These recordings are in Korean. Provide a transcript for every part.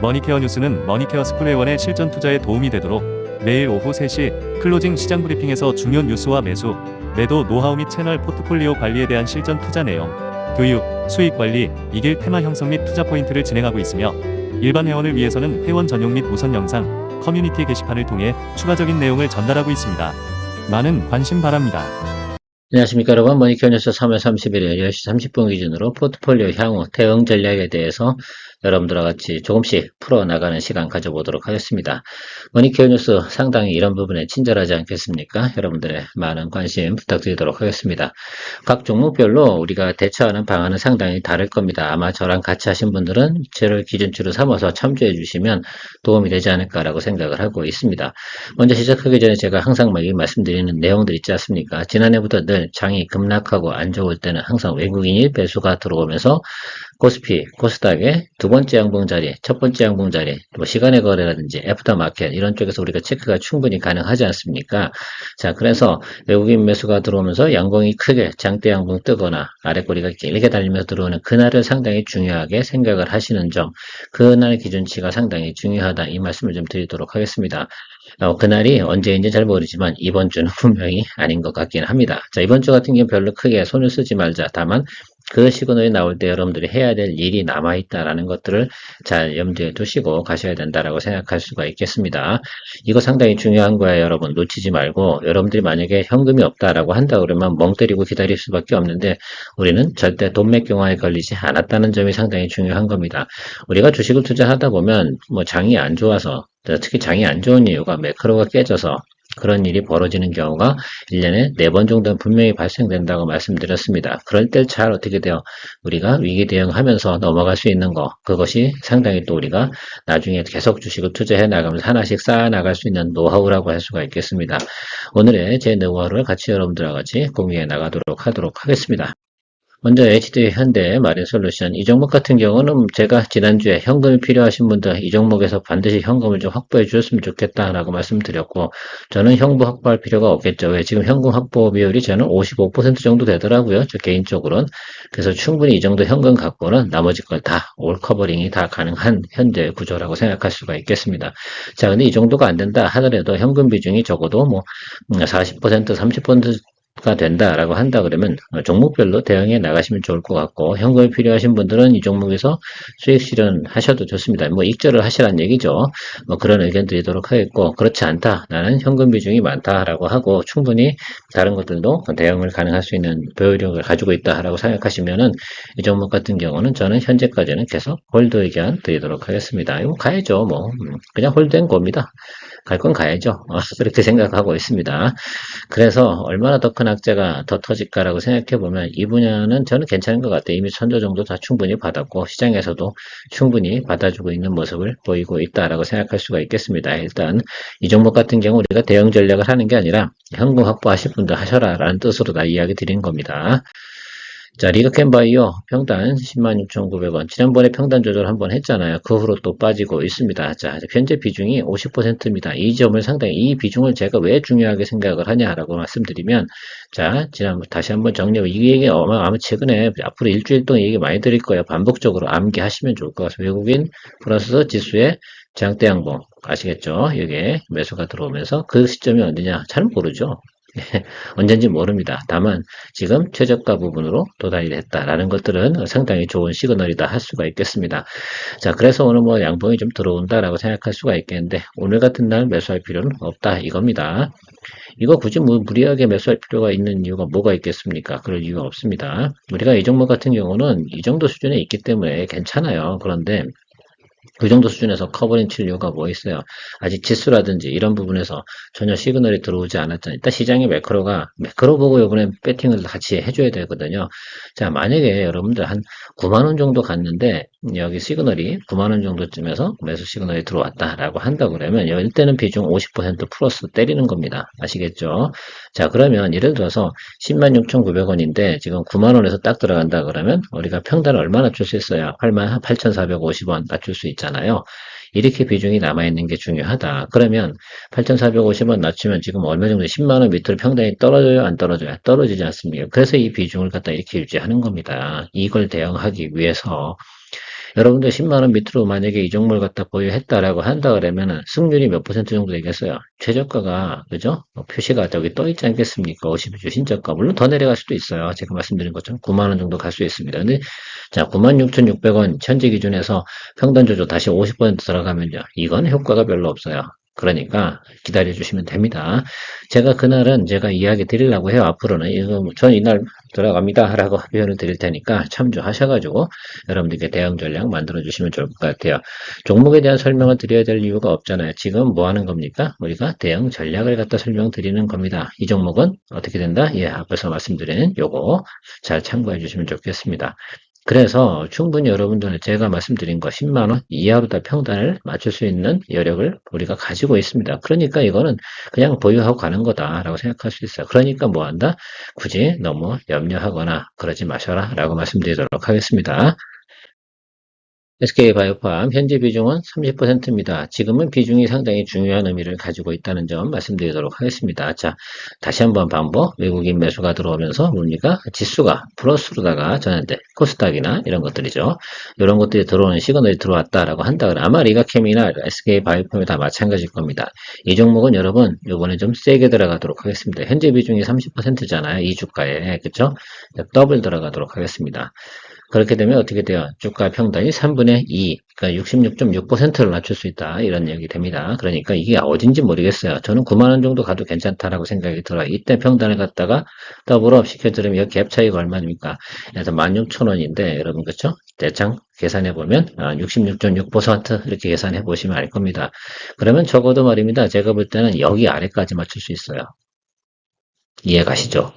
머니케어 뉴스는 머니케어 스쿨회원의 실전 투자에 도움이 되도록 매일 오후 3시 클로징 시장 브리핑에서 중요 뉴스와 매수, 매도 노하우 및 채널 포트폴리오 관리에 대한 실전 투자 내용, 교육, 수익 관리, 이길 테마 형성 및 투자 포인트를 진행하고 있으며 일반 회원을 위해서는 회원 전용 및 우선 영상, 커뮤니티 게시판을 통해 추가적인 내용을 전달하고 있습니다. 많은 관심 바랍니다. 안녕하십니까 여러분 머니케어 뉴스 3월 31일 10시 30분 기준으로 포트폴리오 향후 대응 전략에 대해서 여러분들과 같이 조금씩 풀어나가는 시간 가져보도록 하겠습니다. 머니케어 뉴스 상당히 이런 부분에 친절하지 않겠습니까? 여러분들의 많은 관심 부탁드리도록 하겠습니다. 각 종목별로 우리가 대처하는 방안은 상당히 다를 겁니다. 아마 저랑 같이 하신 분들은 저를 기준치로 삼아서 참조해 주시면 도움이 되지 않을까라고 생각을 하고 있습니다. 먼저 시작하기 전에 제가 항상 막 말씀드리는 내용들 있지 않습니까? 지난해부터 늘 장이 급락하고 안 좋을 때는 항상 외국인이 배수가 들어오면서 코스피, 코스닥의 두 번째 양봉 자리, 첫 번째 양봉 자리, 뭐 시간의 거래라든지 애프터 마켓 이런 쪽에서 우리가 체크가 충분히 가능하지 않습니까? 자, 그래서 외국인 매수가 들어오면서 양봉이 크게 장대 양봉 뜨거나 아래꼬리가 길게 달리면서 들어오는 그날을 상당히 중요하게 생각을 하시는 점, 그날 기준치가 상당히 중요하다 이 말씀을 좀 드리도록 하겠습니다. 어, 그날이 언제인지 잘 모르지만 이번 주는 분명히 아닌 것 같긴 합니다. 자, 이번 주 같은 경우 별로 크게 손을 쓰지 말자. 다만 그 시그널이 나올 때 여러분들이 해야 될 일이 남아있다라는 것들을 잘 염두에 두시고 가셔야 된다라고 생각할 수가 있겠습니다. 이거 상당히 중요한 거예요, 여러분. 놓치지 말고 여러분들이 만약에 현금이 없다라고 한다 그러면 멍 때리고 기다릴 수밖에 없는데 우리는 절대 돈맥 경화에 걸리지 않았다는 점이 상당히 중요한 겁니다. 우리가 주식을 투자하다 보면 뭐 장이 안 좋아서 특히 장이 안 좋은 이유가 매크로가 깨져서 그런 일이 벌어지는 경우가 1년에 4번 정도는 분명히 발생된다고 말씀드렸습니다. 그럴 때 잘 어떻게 돼요? 우리가 위기 대응하면서 넘어갈 수 있는 거 그것이 상당히 또 우리가 나중에 계속 주식을 투자해 나가면서 하나씩 쌓아 나갈 수 있는 노하우라고 할 수가 있겠습니다. 오늘의 제 노하우를 같이 여러분들과 같이 공유해 나가도록 하도록 하겠습니다. 먼저 HD 현대 마린 솔루션 이 종목 같은 경우는 제가 지난주에 현금이 필요하신 분들 이 종목에서 반드시 현금을 좀 확보해 주셨으면 좋겠다라고 말씀드렸고 저는 현금 확보할 필요가 없겠죠. 왜 지금 현금 확보 비율이 저는 55% 정도 되더라고요. 저 개인적으로는 그래서 충분히 이 정도 현금 갖고는 나머지 걸 다 올 커버링이 다 가능한 현재 구조라고 생각할 수가 있겠습니다. 자, 근데 이 정도가 안 된다 하더라도 현금 비중이 적어도 뭐 40% 30% 가 된다라고 한다 그러면 종목별로 대응해 나가시면 좋을 것 같고 현금이 필요하신 분들은 이 종목에서 수익 실현 하셔도 좋습니다. 뭐 익절을 하시라는 얘기죠. 뭐 그런 의견 드리도록 하겠고 그렇지 않다. 나는 현금 비중이 많다라고 하고 충분히 다른 것들도 대응을 가능할 수 있는 보유력을 가지고 있다라고 생각하시면은 이 종목 같은 경우는 저는 현재까지는 계속 홀드 의견 드리도록 하겠습니다. 이거 가야죠. 뭐 음, 그냥 홀드된 겁니다. 갈 건 가야죠. 어, 그렇게 생각하고 있습니다. 그래서 얼마나 더큰 악재가 더 터질까라고 생각해 보면 이 분야는 저는 괜찮은 것 같아요. 이미 천조 정도 다 충분히 받았고 시장에서도 충분히 받아주고 있는 모습을 보이고 있다라고 생각할 수가 있겠습니다. 일단 이 종목 같은 경우 우리가 대응 전략을 하는 게 아니라 현금 확보하실 분들 하셔라라는 뜻으로 다 이야기 드린 겁니다. 자, 리그캔바이오 평단 106,900원. 지난번에 평단 조절 한번 했잖아요. 그 후로 또 빠지고 있습니다. 자, 현재 비중이 50%입니다. 이 점을 상당히, 이 비중을 제가 왜 중요하게 생각을 하냐라고 말씀드리면, 자, 지난, 다시 한번 정리하고, 이 얘기 아마, 아마 최근에 앞으로 일주일 동안 얘기 많이 드릴 거예요. 반복적으로 암기하시면 좋을 것 같습니다. 외국인 플러스 지수의 장대 양봉. 아시겠죠? 여기에 매수가 들어오면서 그 시점이 언제냐? 잘 모르죠. 언젠지 모릅니다. 다만 지금 최저가 부분으로 도달이 됐다라는 것들은 상당히 좋은 시그널이다 할 수가 있겠습니다. 자, 그래서 오늘 뭐 양봉이 좀 들어온다라고 생각할 수가 있겠는데 오늘 같은 날 매수할 필요는 없다 이겁니다. 이거 굳이 뭐 무리하게 매수할 필요가 있는 이유가 뭐가 있겠습니까? 그럴 이유가 없습니다. 우리가 이 종목 같은 경우는 이 정도 수준에 있기 때문에 괜찮아요. 그런데 그 정도 수준에서 커버링 칠 이유가 뭐 있어요? 아직 지수라든지 이런 부분에서 전혀 시그널이 들어오지 않았잖아요. 일단 시장의 매크로가, 매크로 보고 이번에 배팅을 같이 해줘야 되거든요. 자, 만약에 여러분들 한 9만원 정도 갔는데, 여기 시그널이 9만원 정도쯤에서 매수 시그널이 들어왔다라고 한다 그러면, 이때는 비중 50% 플러스 때리는 겁니다. 아시겠죠? 자, 그러면 예를 들어서 106,900원인데, 지금 9만원에서 딱 들어간다 그러면, 우리가 평단을 얼마 낮출 수 있어요? 8만, 8,450원 낮출 수 있잖아요. 이렇게 비중이 남아있는 게 중요하다. 그러면 8,450원 낮추면 지금 얼마 정도 10만원 밑으로 평단이 떨어져요? 안 떨어져요? 떨어지지 않습니까? 그래서 이 비중을 갖다 이렇게 유지하는 겁니다. 이걸 대응하기 위해서 여러분들 10만원 밑으로 만약에 이 종목을 갖다 보유했다라고 한다 그러면은 승률이 몇 퍼센트 정도 되겠어요? 최저가가, 그죠? 뭐 표시가 저기 떠 있지 않겠습니까? 50주 신저가. 물론 더 내려갈 수도 있어요. 제가 말씀드린 것처럼 9만원 정도 갈 수 있습니다. 근데, 자, 96,600원 현재 기준에서 평단 조조 다시 50% 들어가면요. 이건 효과가 별로 없어요. 그러니까 기다려 주시면 됩니다. 제가 그날은 제가 이야기 드리려고 해요. 앞으로는 이거 뭐전 이날 들어갑니다. 라고 표현을 드릴 테니까 참조하셔가지고 여러분들께 대응 전략 만들어 주시면 좋을 것 같아요. 종목에 대한 설명을 드려야 될 이유가 없잖아요. 지금 뭐 하는 겁니까? 우리가 대응 전략을 갖다 설명드리는 겁니다. 이 종목은 어떻게 된다? 예, 앞에서 말씀드린 요거 잘 참고해 주시면 좋겠습니다. 그래서 충분히 여러분들은 제가 말씀드린 거 10만원 이하로 다 평단을 맞출 수 있는 여력을 우리가 가지고 있습니다. 그러니까 이거는 그냥 보유하고 가는 거다라고 생각할 수 있어요. 그러니까 뭐 한다? 굳이 너무 염려하거나 그러지 마셔라 라고 말씀드리도록 하겠습니다. SK바이오팜 현재 비중은 30%입니다. 지금은 비중이 상당히 중요한 의미를 가지고 있다는 점 말씀드리도록 하겠습니다. 자, 다시 한번 반복. 외국인 매수가 들어오면서 뭡니까? 지수가 플러스로다가 전환돼. 코스닥이나 이런 것들이죠. 이런 것들이 들어오는 시그널이 들어왔다라고 한다. 그러면 아마 리가캠이나 SK바이오팜이 다 마찬가지일 겁니다. 이 종목은 여러분 이번에 좀 세게 들어가도록 하겠습니다. 현재 비중이 30%잖아요. 이 주가에. 그쵸? 더블 들어가도록 하겠습니다. 그렇게 되면 어떻게 돼요? 주가 평단이 3분의 2, 그러니까 66.6%를 낮출 수 있다. 이런 얘기 됩니다. 그러니까 이게 어딘지 모르겠어요. 저는 9만원 정도 가도 괜찮다라고 생각이 들어요. 이때 평단을 갖다가 더블업 시켜드리면 여기 갭 차이가 얼마입니까? 그래서 16,000원인데, 여러분, 그쵸? 대창 계산해보면 66.6% 이렇게 계산해 보시면 알 겁니다. 그러면 적어도 말입니다. 제가 볼 때는 여기 아래까지 맞출 수 있어요. 이해 가시죠?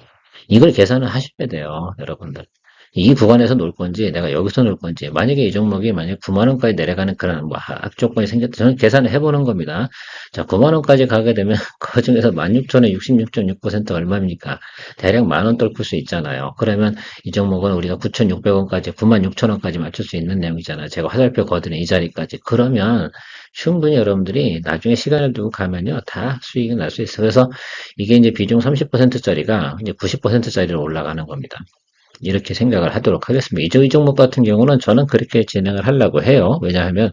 이걸 계산을 하셔야 돼요. 여러분들. 이 구간에서 놀 건지 내가 여기서 놀 건지 만약에 이 종목이 만약 9만 원까지 내려가는 그런 뭐 합조건이 생겼다 저는 계산을 해보는 겁니다. 자 9만 원까지 가게 되면 그 중에서 16,000에 66.6% 얼마입니까? 대략 만 원 떨굴 수 있잖아요. 그러면 이 종목은 우리가 9,600원까지 96,000원까지 맞출 수 있는 내용이잖아요. 제가 화살표 거드는 이 자리까지 그러면 충분히 여러분들이 나중에 시간을 두고 가면요 다 수익이 날 수 있어요. 그래서 이게 이제 비중 30%짜리가 이제 90%짜리로 올라가는 겁니다. 이렇게 생각을 하도록 하겠습니다. 이종, 이 종목 같은 경우는 저는 그렇게 진행을 하려고 해요. 왜냐하면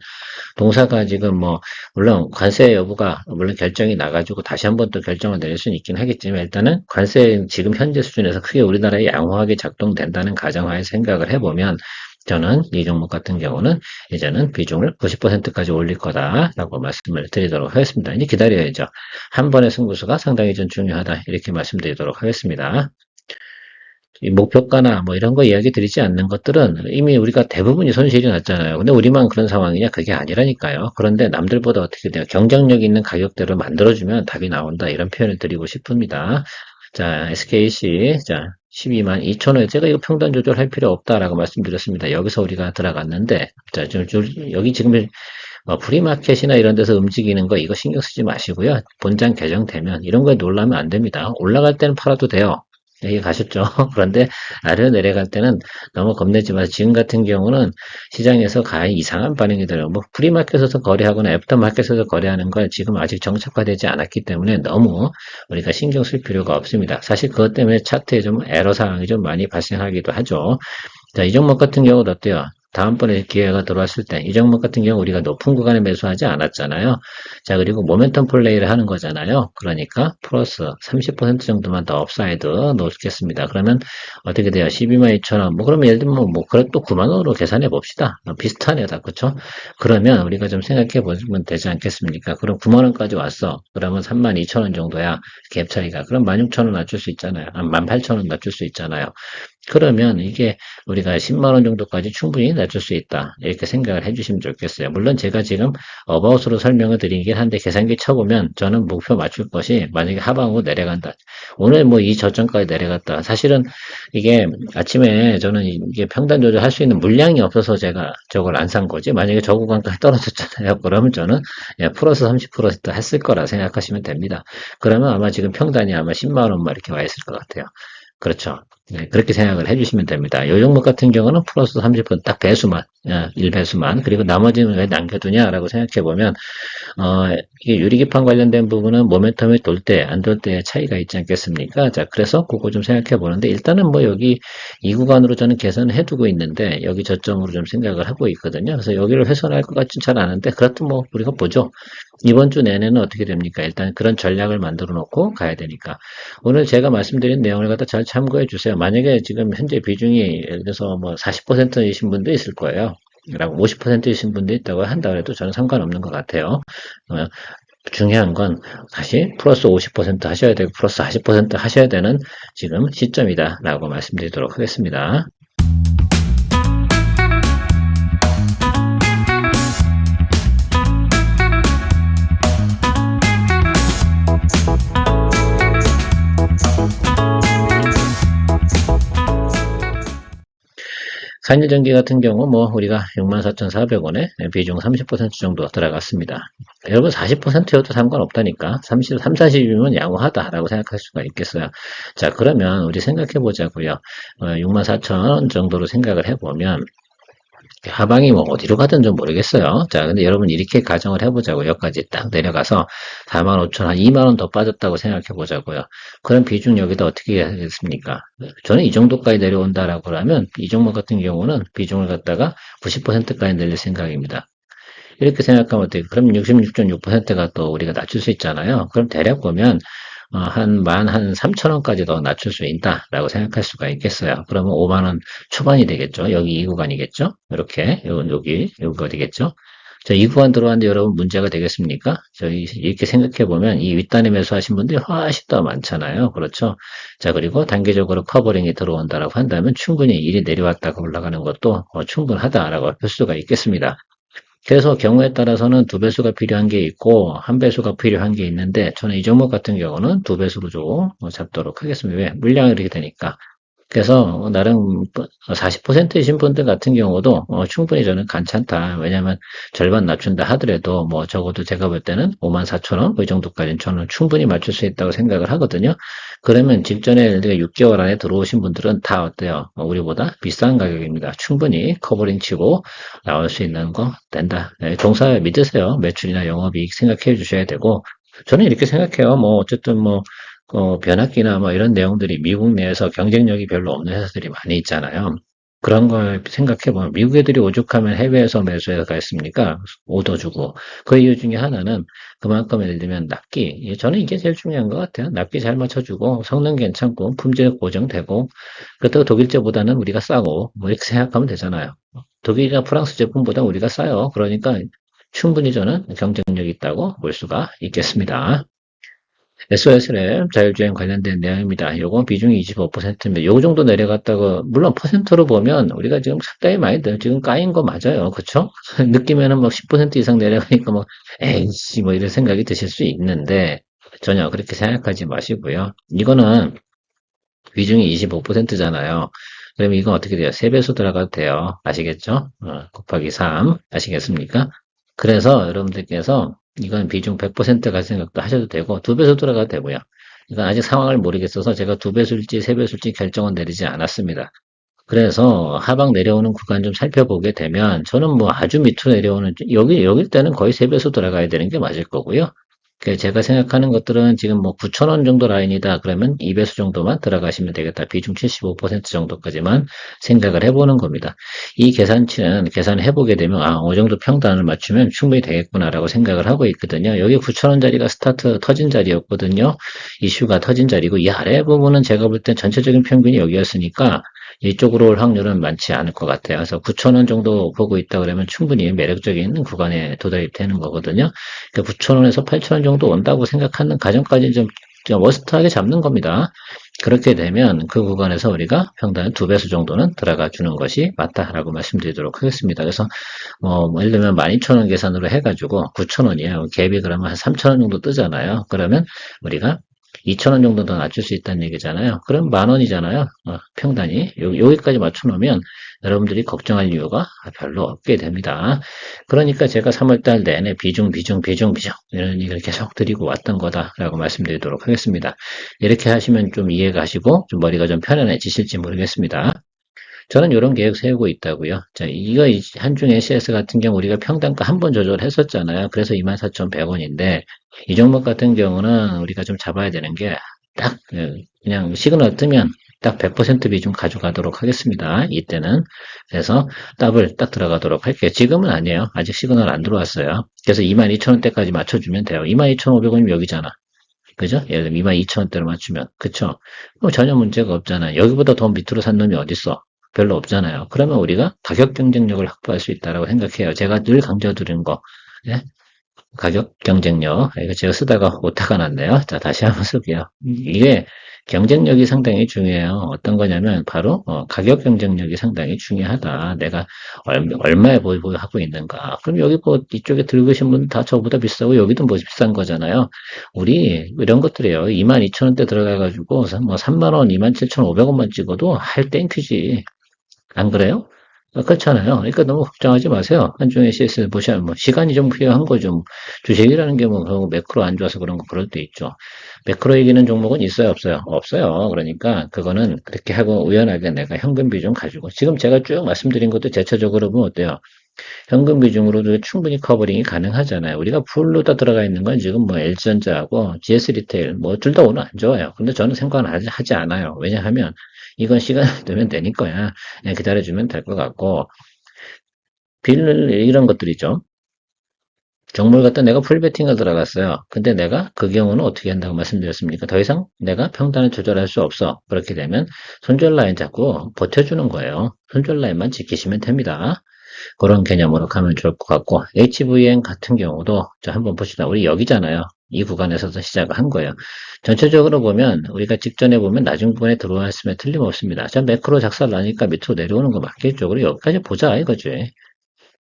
동사가 지금 뭐 물론 관세 여부가 물론 결정이 나가지고 다시 한번 또 결정을 내릴 수는 있긴 하겠지만 일단은 관세 지금 현재 수준에서 크게 우리나라에 양호하게 작동된다는 가정하에 생각을 해보면 저는 이 종목 같은 경우는 이제는 비중을 90%까지 올릴 거다라고 말씀을 드리도록 하겠습니다. 이제 기다려야죠. 한 번의 승부수가 상당히 좀 중요하다 이렇게 말씀드리도록 하겠습니다. 이 목표가나 뭐 이런 거 이야기 드리지 않는 것들은 이미 우리가 대부분이 손실이 났잖아요. 근데 우리만 그런 상황이냐? 그게 아니라니까요. 그런데 남들보다 어떻게 돼요? 경쟁력 있는 가격대로 만들어주면 답이 나온다. 이런 표현을 드리고 싶습니다. 자, SKC, 자, 12만 2천원. 제가 이거 평단 조절할 필요 없다라고 말씀드렸습니다. 여기서 우리가 들어갔는데, 자, 좀, 좀 여기 지금 뭐 프리마켓이나 이런 데서 움직이는 거 이거 신경 쓰지 마시고요. 본장 개정되면 이런 거에 놀라면 안 됩니다. 올라갈 때는 팔아도 돼요. 여기 가셨죠. 그런데 아래로 내려갈 때는 너무 겁내지 마세요. 지금 같은 경우는 시장에서 가히 이상한 반응이 들어요. 뭐 프리마켓에서 거래하거나 애프터마켓에서 거래하는 걸 지금 아직 정착화되지 않았기 때문에 너무 우리가 신경 쓸 필요가 없습니다. 사실 그것 때문에 차트에 좀 에러 상황이 좀 많이 발생하기도 하죠. 자, 이 종목 같은 경우도 어때요? 다음번에 기회가 들어왔을 때 이 종목 같은 경우 우리가 높은 구간에 매수하지 않았잖아요. 자 그리고 모멘텀 플레이를 하는 거잖아요. 그러니까 플러스 30% 정도만 더 업사이드 놓겠습니다. 그러면 어떻게 돼요? 12만 2천원 뭐 그러면 예를 들면 뭐 그래 또 9만 원으로 계산해 봅시다. 비슷하네요, 다 그렇죠? 그러면 우리가 좀 생각해 보면 되지 않겠습니까? 그럼 9만 원까지 왔어. 그러면 3만 2천 원 정도야 갭 차이가. 그럼 16,000원 낮출 수 있잖아요. 18,000원 낮출 수 있잖아요. 그러면 이게 우리가 10만원 정도까지 충분히 낮출 수 있다. 이렇게 생각을 해주시면 좋겠어요. 물론 제가 지금 어바웃으로 설명을 드리긴 한데 계산기 쳐보면 저는 목표 맞출 것이 만약에 하방으로 내려간다. 오늘 뭐 이 저점까지 내려갔다. 사실은 이게 아침에 저는 이게 평단 조절할 수 있는 물량이 없어서 제가 저걸 안 산 거지. 만약에 저 구간까지 떨어졌잖아요. 그러면 저는 예, 플러스 30% 했을 거라 생각하시면 됩니다. 그러면 아마 지금 평단이 아마 10만원 막 이렇게 와 있을 것 같아요. 그렇죠. 네, 그렇게 생각을 해주시면 됩니다. 요 종목 같은 경우는 플러스 30%딱 배수만, 1배수만, 그리고 나머지는 왜 남겨두냐라고 생각해보면, 어, 유리기판 관련된 부분은 모멘텀이 돌 때, 안 돌 때의 차이가 있지 않겠습니까? 자, 그래서 그거 좀 생각해보는데, 일단은 뭐 여기 이 구간으로 저는 계산을 해두고 있는데, 여기 저점으로 좀 생각을 하고 있거든요. 그래서 여기를 훼손할 것 같진 잘 않은데, 그렇도 뭐 우리가 보죠. 이번 주 내내는 어떻게 됩니까? 일단 그런 전략을 만들어 놓고 가야 되니까. 오늘 제가 말씀드린 내용을 갖다 잘 참고해 주세요. 만약에 지금 현재 비중이 예를 들어서 뭐 40%이신 분도 있을 거예요. 라고 50%이신 분도 있다고 한다 그래도 저는 상관없는 것 같아요. 어, 중요한 건 다시 플러스 50% 하셔야 되고 플러스 40% 하셔야 되는 지금 시점이다 라고 말씀드리도록 하겠습니다. 산일전기 같은 경우 뭐 우리가 64,400원에 비중 30% 정도 들어갔습니다. 여러분 40%여도 상관없다니까 30, 3, 40이면 양호하다라고 생각할 수가 있겠어요. 자 그러면 우리 생각해 보자고요. 어, 64,000원 정도로 생각을 해보면 하방이 뭐 어디로 가든 좀 모르겠어요. 자, 근데 여러분 이렇게 가정을 해보자고 여기까지 딱 내려가서 45,000원, 한 2만 원 더 빠졌다고 생각해 보자고요. 그럼 비중 여기다 어떻게 하겠습니까? 저는 이 정도까지 내려온다라고 하면 이 종목 같은 경우는 비중을 갖다가 90%까지 늘릴 생각입니다. 이렇게 생각하면 어떻게, 그럼 66.6%가 또 우리가 낮출 수 있잖아요. 그럼 대략 보면 어, 한만한 3천 원까지 더 낮출 수 있다라고 생각할 수가 있겠어요. 그러면 5만 원 초반이 되겠죠. 여기 이 구간이겠죠. 이렇게 요- 여기 여기 어디겠죠. 자, 이 구간 들어왔는데 여러분 문제가 되겠습니까? 저희 이렇게 생각해 보면 이 윗단에 매수하신 분들이 훨씬 더 많잖아요. 그렇죠? 자, 그리고 단계적으로 커버링이 들어온다라고 한다면 충분히 일이 내려왔다가 올라가는 것도 어, 충분하다라고 할 수가 있겠습니다. 그래서 경우에 따라서는 두 배수가 필요한 게 있고 한 배수가 필요한 게 있는데 저는 이 종목 같은 경우는 두 배수로 좀 잡도록 하겠습니다. 왜? 물량이 이렇게 되니까. 그래서 나름 40%이신 분들 같은 경우도 어, 충분히 저는 괜찮다. 왜냐하면 절반 낮춘다 하더라도 뭐 적어도 제가 볼 때는 5만 4천 원, 그 정도까지는 저는 충분히 맞출 수 있다고 생각을 하거든요. 그러면 직전에 예를 들어 6개월 안에 들어오신 분들은 다 어때요? 어, 우리보다 비싼 가격입니다. 충분히 커버링 치고 나올 수 있는 거 된다. 네, 종사 믿으세요. 매출이나 영업이익 생각해 주셔야 되고 저는 이렇게 생각해요. 뭐 어쨌든 뭐 어, 변압기나 뭐 이런 내용들이 미국 내에서 경쟁력이 별로 없는 회사들이 많이 있잖아요. 그런 걸 생각해 보면 미국 애들이 오죽하면 해외에서 매수해서 갔습니까? 오더 주고. 그 이유 중에 하나는 그만큼 예를 들면 납기. 예, 저는 이게 제일 중요한 것 같아요. 납기 잘 맞춰주고 성능 괜찮고 품질 고정되고 그렇다고 독일제보다는 우리가 싸고 뭐 이렇게 생각하면 되잖아요. 독일이나 프랑스 제품보다 우리가 싸요. 그러니까 충분히 저는 경쟁력이 있다고 볼 수가 있겠습니다. SOS랩 자율주행 관련된 내용입니다. 요건 비중이 25%입니다. 요 정도 내려갔다고, 물론 퍼센트로 보면 우리가 지금 상당히 많이 들- 지금 까인 거 맞아요. 그쵸? 느낌에는 막10% 이상 내려가니까 뭐, 에이씨, 뭐 이런 생각이 드실 수 있는데, 전혀 그렇게 생각하지 마시고요. 이거는 비중이 25%잖아요. 그럼 이건 어떻게 돼요? 3배수 들어가도 돼요. 아시겠죠? 어, 곱하기 3. 아시겠습니까? 그래서 여러분들께서 이건 비중 100%갈 생각도 하셔도 되고 두 배수 들어가도 되고요. 이건 아직 상황을 모르겠어서 제가 두 배수일지 세 배수일지 결정은 내리지 않았습니다. 그래서 하방 내려오는 구간 좀 살펴보게 되면 저는 뭐 아주 밑으로 내려오는 여기 여길 때는 거의 세 배수 들어가야 되는 게 맞을 거고요. 그 제가 생각하는 것들은 지금 뭐 9,000원 정도 라인이다 그러면 2배수 정도만 들어가시면 되겠다. 비중 75% 정도까지만 생각을 해보는 겁니다. 이 계산치는 계산을 해보게 되면 아, 어느 정도 평단을 맞추면 충분히 되겠구나라고 생각을 하고 있거든요. 여기 9,000원짜리가 스타트 터진 자리였거든요. 이슈가 터진 자리고 이 아래 부분은 제가 볼땐 전체적인 평균이 여기였으니까 이쪽으로 올 확률은 많지 않을 것 같아요. 그래서 9,000원 정도 보고 있다 그러면 충분히 매력적인 구간에 도달이 되는 거거든요. 그러니까 9,000원에서 8,000원 정도 온다고 생각하는 가정까지 좀, 좀 워스트하게 잡는 겁니다. 그렇게 되면 그 구간에서 우리가 평단 두 배수 정도는 들어가 주는 것이 맞다라고 말씀드리도록 하겠습니다. 그래서 뭐, 뭐 예를 들면 12,000원 계산으로 해가지고 9,000원이에요. 갭이 그러면 한 3,000원 정도 뜨잖아요. 그러면 우리가 2,000원 정도 더 낮출 수 있다는 얘기잖아요. 그럼 만 원이잖아요. 어, 평단이. 요, 여기까지 맞춰놓으면 여러분들이 걱정할 이유가 별로 없게 됩니다. 그러니까 제가 3월달 내내 비중, 비중, 비중, 비중 이런 얘기를 계속 드리고 왔던 거다라고 말씀드리도록 하겠습니다. 이렇게 하시면 좀 이해가시고 좀 머리가 좀 편안해지실지 모르겠습니다. 저는 이런 계획 세우고 있다고요. 자, 이거 이 한중 CS 같은 경우 우리가 평단가 한 번 조절했었잖아요. 그래서 24,100원인데 이 종목 같은 경우는 우리가 좀 잡아야 되는 게 딱 그냥 시그널 뜨면 딱 100% 비중 가져가도록 하겠습니다. 이때는 그래서 더블 딱 들어가도록 할게요. 지금은 아니에요. 아직 시그널 안 들어왔어요. 그래서 22,000원대까지 맞춰주면 돼요. 22,500원이면 여기잖아. 그죠? 예를 들면 22,000원대로 맞추면 그쵸? 뭐 전혀 문제가 없잖아요. 여기보다 더 밑으로 산 놈이 어딨어? 별로 없잖아요. 그러면 우리가 가격 경쟁력을 확보할 수 있다고 생각해요. 제가 늘 강조드린 거. 예? 가격 경쟁력. 이거 제가 쓰다가 오타가 났네요. 자, 다시 한번 쓸게요. 이게 경쟁력이 상당히 중요해요. 어떤 거냐면 바로 어, 가격 경쟁력이 상당히 중요하다. 내가 얼마, 에 보유하고 있는가. 그럼 여기 뭐 이쪽에 들고 계신 분 다 저보다 비싸고 여기도 뭐 비싼 거잖아요. 우리 이런 것들이에요. 22,000원대 들어가가지고 뭐 3만원, 27,500원만 찍어도 할 땡큐지. 안 그래요? 어, 그렇잖아요. 그러니까 너무 걱정하지 마세요. 한중의 CS 보시면 뭐 시간이 좀 필요한 거죠. 주식이라는 게뭐 매크로 안 좋아서 그런 거 그럴 때 있죠. 매크로 이기는 종목은 있어요, 없어요? 없어요. 그러니까 그거는 그렇게 하고 우연하게 내가 현금 비중 가지고 지금 제가 쭉 말씀드린 것도 대체적으로 보면 어때요? 현금 비중으로도 충분히 커버링이 가능하잖아요. 우리가 풀로 다 들어가 있는 건 지금 뭐 LG전자하고 GS 리테일 뭐 둘 다 오늘 안 좋아요. 근데 저는 생각하지 않아요. 왜냐하면 이건 시간 되면 되니까요. 그냥 기다려주면 될 것 같고 빌 이런 것들이죠. 정물 갖다 내가 풀베팅을 들어갔어요. 근데 내가 그 경우는 어떻게 한다고 말씀드렸습니까? 더 이상 내가 평단을 조절할 수 없어. 그렇게 되면 손절 라인 잡고 버텨주는 거예요. 손절 라인만 지키시면 됩니다. 그런 개념으로 가면 좋을 것 같고 HVN 같은 경우도 자 한번 보시다. 우리 여기잖아요. 이 구간에서도 시작을 한 거예요. 전체적으로 보면 우리가 직전에 보면 낮은 구간에 들어왔으면 틀림없습니다. 자 매크로 작살 나니까 밑으로 내려오는 거 맞겠죠. 그리고 여기까지 보자 이거지.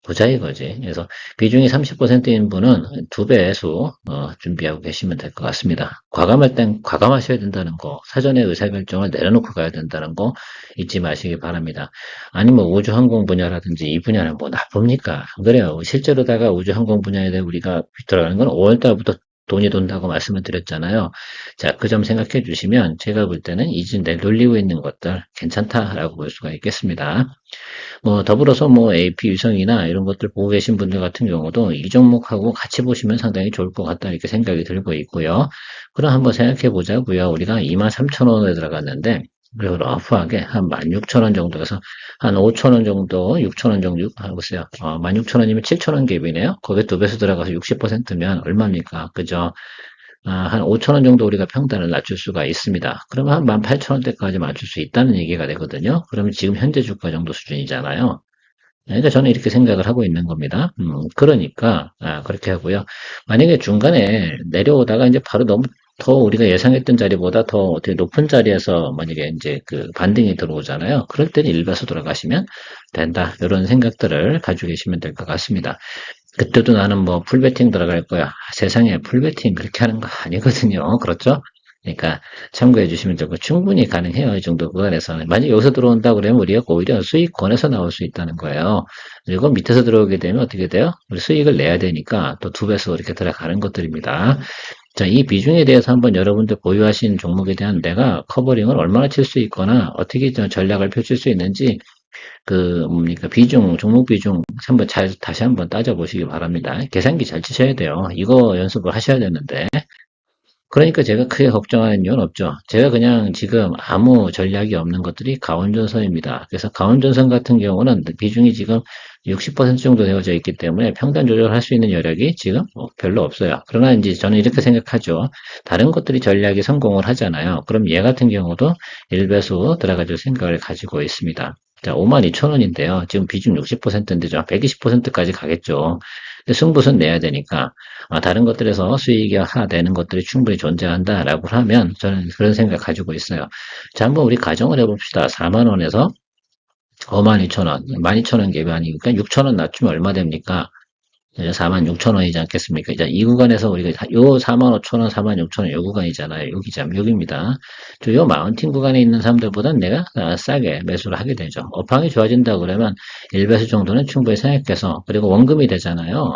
보자 이거지. 그래서 비중이 30%인 분은 두 배수 어, 준비하고 계시면 될 것 같습니다. 과감할 땐 과감하셔야 된다는 거, 사전에 의사결정을 내려놓고 가야 된다는 거 잊지 마시기 바랍니다. 아니 뭐 우주항공 분야라든지 이 분야는 뭐 나쁩니까? 그래요. 실제로다가 우주항공 분야에 대해 우리가 들어가는 건 5월달부터 돈이 돈다고 말씀을 드렸잖아요. 자, 그 점 생각해 주시면 제가 볼 때는 이제 내돌리고 있는 것들 괜찮다라고 볼 수가 있겠습니다. 뭐 더불어서 뭐 AP 유성이나 이런 것들 보고 계신 분들 같은 경우도 이 종목하고 같이 보시면 상당히 좋을 것 같다 이렇게 생각이 들고 있고요. 그럼 한번 생각해 보자고요. 우리가 23,000원에 들어갔는데 러프하게 한 16,000원 정도에서 한 5,000원 정도, 6,000원 정도 하고 있어요. 어, 16,000원이면 7,000원 갭이네요. 거기에 두 배수 들어가서 60%면 얼마입니까? 그죠? 아, 한 5,000원 정도 우리가 평단을 낮출 수가 있습니다. 그러면 한 18,000원대까지 맞출 수 있다는 얘기가 되거든요. 그러면 지금 현재 주가 정도 수준이잖아요. 그러니까 저는 이렇게 생각을 하고 있는 겁니다. 음, 그러니까, 아, 그렇게 하고요. 만약에 중간에 내려오다가 이제 바로 너무 더 우리가 예상했던 자리보다 더 어떻게 높은 자리에서 만약에 이제 그 반등이 들어오잖아요. 그럴 때는 일반수 돌아가시면 된다. 이런 생각들을 가지고 계시면 될 것 같습니다. 그때도 나는 뭐 풀베팅 들어갈 거야. 세상에 풀베팅 그렇게 하는 거 아니거든요. 그렇죠? 그러니까 참고해 주시면 되고 충분히 가능해요. 이 정도 구간에서는. 만약 여기서 들어온다 그러면 우리가 오히려 수익권에서 나올 수 있다는 거예요. 그리고 밑에서 들어오게 되면 어떻게 돼요? 우리 수익을 내야 되니까 또 두 배수 이렇게 들어가는 것들입니다. 자, 이 비중에 대해서 한번 여러분들 보유하신 종목에 대한 내가 커버링을 얼마나 칠 수 있거나 어떻게 전략을 펼칠 수 있는지 그 뭡니까 비중 종목 비중 한번 잘 다시 한번 따져 보시기 바랍니다. 계산기 잘 치셔야 돼요. 이거 연습을 하셔야 되는데 그러니까 제가 크게 걱정하는 이유는 없죠. 제가 그냥 지금 아무 전략이 없는 것들이 가온전선입니다. 그래서 가온전선 같은 경우는 비중이 지금 60% 정도 되어져 있기 때문에 평단 조절할 수 있는 여력이 지금 별로 없어요. 그러나 이제 저는 이렇게 생각하죠. 다른 것들이 전략이 성공을 하잖아요. 그럼 얘 같은 경우도 1배수 들어가줄 생각을 가지고 있습니다. 자, 52,000원인데요. 지금 비중 60%인데 죠 120%까지 가겠죠. 승부는 내야 되니까 아, 다른 것들에서 수익이 하되는 것들이 충분히 존재한다라고 하면 저는 그런 생각 가지고 있어요. 자, 한번 우리 가정을 해봅시다. 4만 원에서 52,000원, 12,000원 갭이 아니니까 6,000원 낮추면 얼마 됩니까? 4만 6천 원이지 않겠습니까? 이제 이 구간에서 우리가 요 4만 5천 원, 4만 6천 원요 구간이잖아요. 여기 참 여기입니다. 저요 마운틴 구간에 있는 사람들보다는 내가 아, 싸게 매수를 하게 되죠. 업황이 좋아진다 그러면 1배수 정도는 충분히 생각해서 그리고 원금이 되잖아요.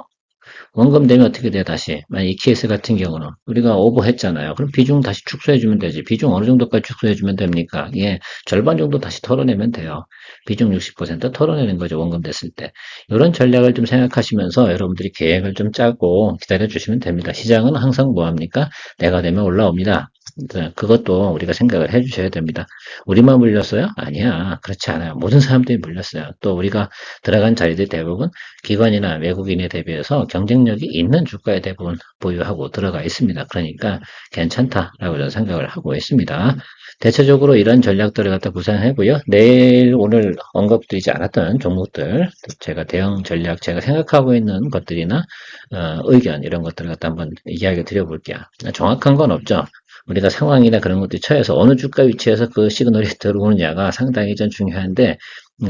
원금 되면 어떻게 돼 다시? 만약 이 케이스 같은 경우는. 우리가 오버했잖아요. 그럼 비중 다시 축소해주면 되지. 비중 어느 정도까지 축소해주면 됩니까? 예 절반 정도 다시 털어내면 돼요. 비중 60% 털어내는 거죠 원금 됐을 때. 이런 전략을 좀 생각하시면서 여러분들이 계획을 좀 짜고 기다려 주시면 됩니다. 시장은 항상 뭐합니까? 내가 되면 올라옵니다 네, 그것도 우리가 생각을 해 주셔야 됩니다 우리만 물렸어요 아니야 그렇지 않아요 모든 사람들이 물렸어요 또 우리가 들어간 자리들 대부분 기관이나 외국인에 대비해서 경쟁력이 있는 주가에 대부분 보유하고 들어가 있습니다. 그러니까 괜찮다라고 저는 생각을 하고 있습니다. 대체적으로 이런 전략들을 갖다 구상하고요. 내일 오늘 언급드리지 않았던 종목들 제가 대응 전략 제가 생각하고 있는 것들이나 어, 의견 이런 것들을 갖다 한번 이야기 드려볼게요. 정확한 건 없죠. 우리가 상황이나 그런 것들이 처해서 어느 주가 위치에서 그 시그널이 들어오느냐가 상당히 좀 중요한데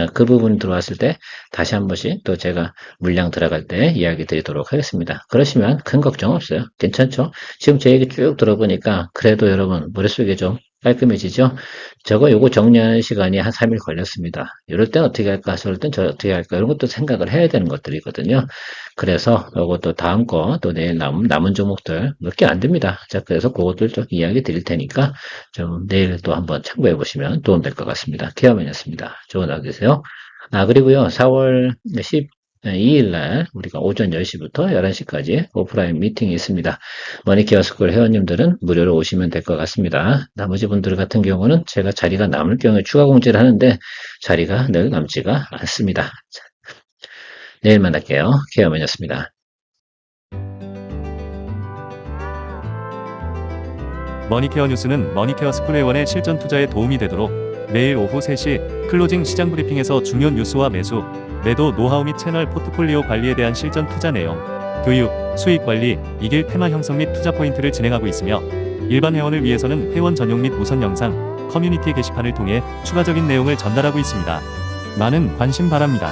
어, 그 부분 들어왔을 때 다시 한 번씩 또 제가 물량 들어갈 때 이야기 드리도록 하겠습니다. 그러시면 큰 걱정 없어요. 괜찮죠? 지금 제 얘기 쭉 들어보니까 그래도 여러분 머릿속에 좀 깔끔해지죠? 저거 요거 정리하는 시간이 한 3일 걸렸습니다. 이럴 땐 어떻게 할까? 저럴 땐 저 어떻게 할까? 이런 것도 생각을 해야 되는 것들이거든요. 그래서 요것도 다음 거 또 내일 남은, 남은 종목들 몇 개 안 됩니다. 자, 그래서 그것들 좀 이야기 드릴 테니까 좀 내일 또 한번 참고해 보시면 도움 될 것 같습니다. 케어맨이었습니다. 좋은 하루 되세요. 아, 그리고요, 4월 12일 날 우리가 오전 10시부터 11시까지 오프라인 미팅이 있습니다. 머니케어 스쿨 회원님들은 무료로 오시면 될 것 같습니다. 나머지 분들 같은 경우는 제가 자리가 남을 경우에 추가 공지를 하는데 자리가 늘 남지가 않습니다. 자, 내일 만날게요. 케어맨이었습니다. 머니케어 뉴스는 머니케어 스쿨 회원의 실전 투자에 도움이 되도록 매일 오후 3시 클로징 시장 브리핑에서 중요한 뉴스와 매수, 매도 노하우 및 채널 포트폴리오 관리에 대한 실전 투자 내용, 교육, 수익 관리, 이길 테마 형성 및 투자 포인트를 진행하고 있으며 일반 회원을 위해서는 회원 전용 및 우선 영상, 커뮤니티 게시판을 통해 추가적인 내용을 전달하고 있습니다. 많은 관심 바랍니다.